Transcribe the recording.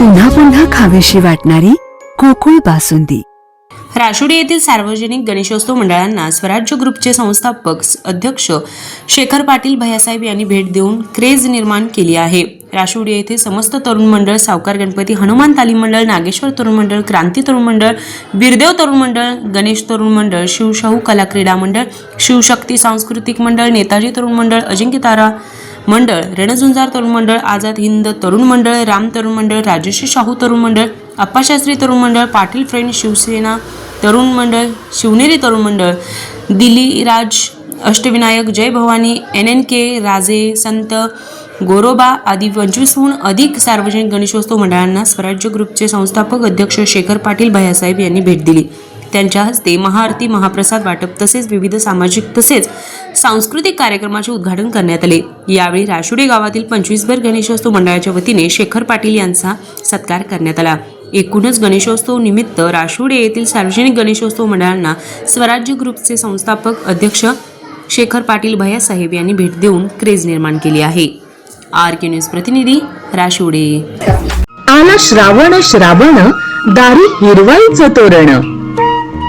पुन्हा पुन्हा खावीशी वाटणारी कोकुळ बासुंदी. राशोडी येथील सार्वजनिक गणेशोत्सव मंडळांना स्वराज्य ग्रुपचे संस्थापक अध्यक्ष शेखर पाटील भैयासाहेब यांनी भेट देऊन क्रेज निर्माण केली आहे. राशोडी येथे समस्त तरुण मंडळ सावकार गणपती हनुमान तालीम मंडळ नागेश्वर तरुण मंडळ क्रांती तरुण मंडळ बिरदेव तरुण मंडळ गणेश तरुण मंडळ शिवशाहू कला क्रीडा मंडळ शिवशक्ती सांस्कृतिक मंडळ नेताजी तरुण मंडळ अजिंक्य तारा मंडळ रणझुंजार तरुण मंडळ आझाद हिंद तरुण मंडळ राम तरुण मंडळ राजश्री शाहू तरुण मंडळ अप्पाशास्त्री तरुण मंडळ पाटील फ्रेंड शिवसेना तरुण मंडळ शिवनेरी तरुण मंडळ दिली राज अष्टविनायक जय Bhavani N N K Raje संत गोरोबा आदी पंचवीसहून अधिक सार्वजनिक गणेशोत्सव मंडळांना स्वराज्य ग्रुपचे संस्थापक अध्यक्ष शेखर पाटील भैयासाहेब यांनी भेट दिली. त्यांच्या हस्ते महाआरती महाप्रसाद वाटप तसेच विविध सामाजिक तसेच सांस्कृतिक कार्यक्रमाचे उद्घाटन करण्यात आले. यावेळी राशुडे गावातील पंचवीसभर गणेशोत्सव मंडळाच्या वतीने शेखर पाटील यांचा सत्कार करण्यात आला. एकूणच गणेशोत्सव निमित्त राशुडे येथील सार्वजनिक गणेशोत्सव मंडळांना स्वराज्य ग्रुपचे संस्थापक अध्यक्ष शेखर पाटील भैयासाहेब यांनी भेट देऊन क्रेज निर्माण केली आहे. आर के न्यूज प्रतिनिधी राशुडे. आला श्रावण श्रावण दारी हिरवाईचं तोरण.